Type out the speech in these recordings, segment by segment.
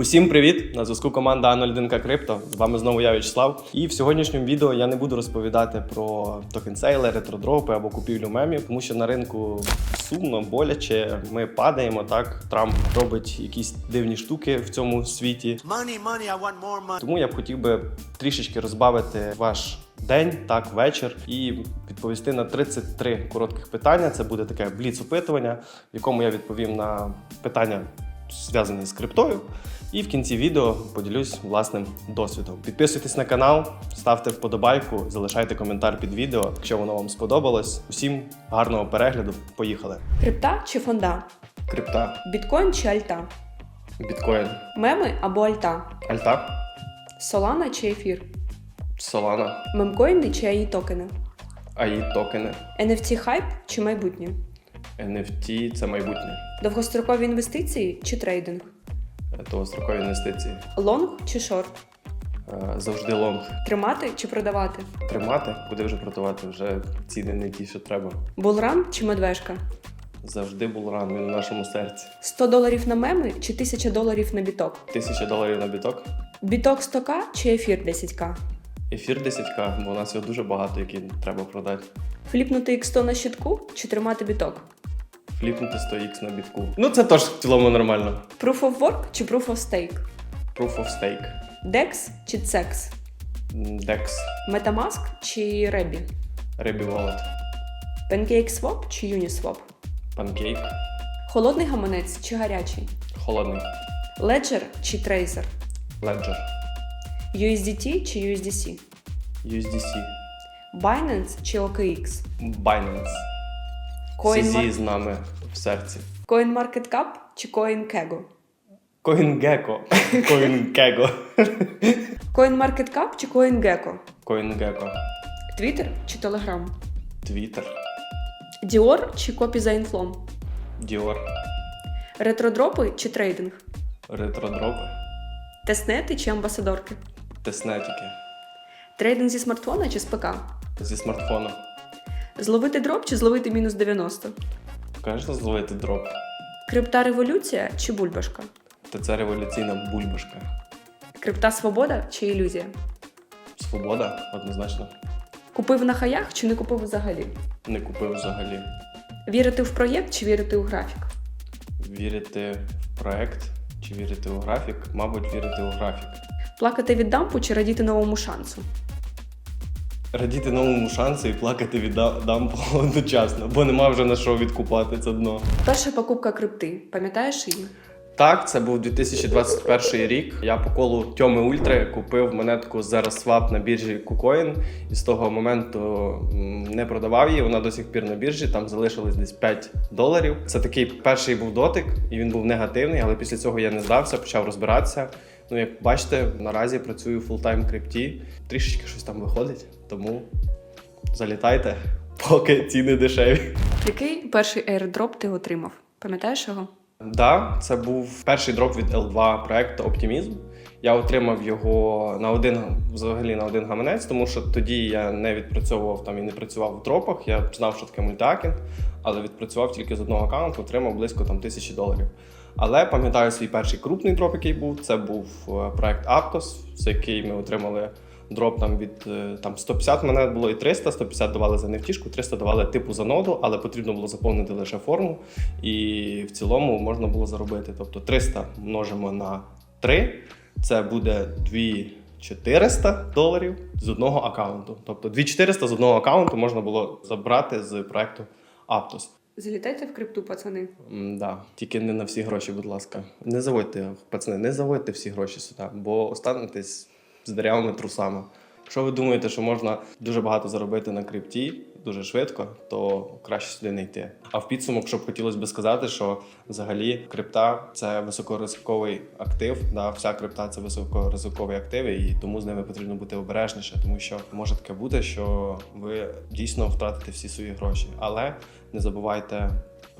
Усім привіт! На зв'язку команда А01К Крипто. З вами знову я Вячеслав. І в сьогоднішньому відео я не буду розповідати про токенсейли, ретродропи або купівлю мемів, тому що на ринку сумно, боляче. Ми падаємо. Так Трамп робить якісь дивні штуки в цьому світі. Money, money, I want more money. Тому я б хотів би трішечки розбавити ваш день, так, вечір, і відповісти на 33 коротких питання. Це буде таке бліц-опитування, в якому я відповім на питання, зв'язані з криптою. І в кінці відео поділюсь власним досвідом. Підписуйтесь на канал, ставте вподобайку, залишайте коментар під відео, якщо воно вам сподобалось. Усім гарного перегляду. Поїхали! Крипта чи фонда? Крипта, Біткоін чи альта? біткоін, Меми або альта? альта, Солана чи ефір? солана, Мемкоїни чи АІ токени? АІ токени, NFT хайп чи майбутнє? NFT – це майбутнє. Довгострокові інвестиції чи трейдинг? довгострокові інвестиції. Лонг чи шорт? Е, Завжди лонг. Тримати чи продавати? Тримати, куди вже продавати, вже ціни не ті, що треба. Булран чи медвежка? Завжди був ран, він у нашому серці. 100 доларів на меми чи 1000 доларів на біток? Тисяча доларів на біток, Біток 100к чи ефір 10к? ефір 10к, бо у нас його дуже багато, які треба продати. Фліпнути X100 на щитку чи тримати біток? Фліпнути 100х на бітку. Ну це теж в цілому нормально. Proof of work чи proof of stake? Proof of stake. DEX чи CEX? Dex. Metamask чи Rebі? Rebby Wallet. PancakeSwap чи Uniswap? Pancake. Холодний гаманець чи гарячий? Холодний. Ledger чи Tracer? Ledger. USDT чи USDC? USDC. Binance чи OKX? Binance. Coin CZ з нами в серці. CoinMarketCap чи CoinKego? CoinGecko. CoinGecko. CoinMarketCap чи CoinGecko? CoinGecko. Twitter чи Telegram? Twitter. Dior чи копі за інфлом? Dior. Ретродропи чи трейдинг? Ретродропи. Теснети чи амбасадорки? Теснетики. Трейдинг зі смартфона чи з ПК? Зі смартфона. Зловити дроп чи зловити мінус 90? Кажеш, зловити дроп. Крипта революція чи бульбашка? Та це революційна бульбашка. Крипта свобода чи ілюзія? Свобода, однозначно. Купив на хаях чи не купив взагалі? Не купив взагалі. Вірити в проєкт чи вірити у графік? Вірити в проект чи вірити у графік? Мабуть, вірити у графік. Плакати від дампу чи радіти новому шансу? Радіти новому шансу і плакати від да- дампу одночасно, бо нема вже на що відкупати це дно. Перша покупка крипти, пам'ятаєш її? Так, це був 2021 рік. Я по колу Тьоми Ультри купив монетку ZeroSwap на біржі KuCoin і з того моменту не продавав її. Вона до сих пір на біржі, там залишилось десь 5 доларів. Це такий перший був дотик, і він був негативний, але після цього я не здався, почав розбиратися. Ну, як бачите, наразі працюю фултайм крипті. Трішечки щось там виходить, тому залітайте, поки ціни дешеві. Який перший airdrop ти отримав? Пам'ятаєш його? Да, це був перший дроп від L2 проекту Оптимізм. Я отримав його на один взагалі на один гаманець, тому що тоді я не відпрацьовував там і не працював в дропах. Я знав, що таке мультиакінг, але відпрацював тільки з одного аккаунту, отримав близько там тисячі доларів. Але пам'ятаю свій перший крупний дроп, який був. Це був е, проект Aptos, за який ми отримали дроп там від е, там 150 монет було і 300, 150 давали за нефтішку, 300 давали типу за ноду, але потрібно було заповнити лише форму. І в цілому можна було заробити. Тобто 300 множимо на 3, це буде 2400 доларів з одного аккаунту. Тобто 2400 з одного аккаунту можна було забрати з проекту Aptos. Залітайте в крипту, пацани. М, Да, тільки не на всі гроші, будь ласка. Не заводьте, пацани, не заводьте всі гроші сюди, бо останетесь з деревами трусами. Якщо ви думаєте, що можна дуже багато заробити на крипті дуже швидко, то краще сюди не йти. А в підсумок, щоб хотілося би сказати, що взагалі крипта це високоризиковий актив. Да, вся крипта це високоризикові активи, і тому з ними потрібно бути обережніше, тому що може таке бути, що ви дійсно втратите всі свої гроші. Але не забувайте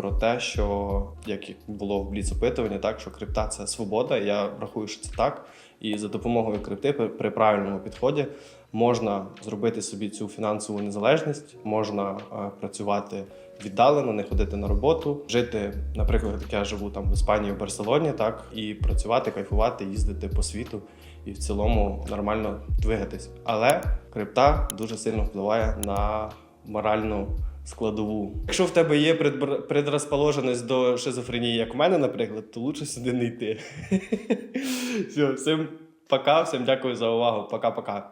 про те, що як було в бліц опитуванні, так що крипта це свобода. Я рахую, що це так. І за допомогою крипти при, при правильному підході можна зробити собі цю фінансову незалежність, можна е, працювати віддалено, не ходити на роботу, жити, наприклад, як я живу там в Іспанії, в Барселоні, так і працювати, кайфувати, їздити по світу і в цілому нормально двигатись. Але крипта дуже сильно впливає на моральну складову. Якщо в тебе є предрозположеність до шизофренії, як в мене, наприклад, то лучше сюди не йти. Все, всім пока, всім дякую за увагу. Пока-пока.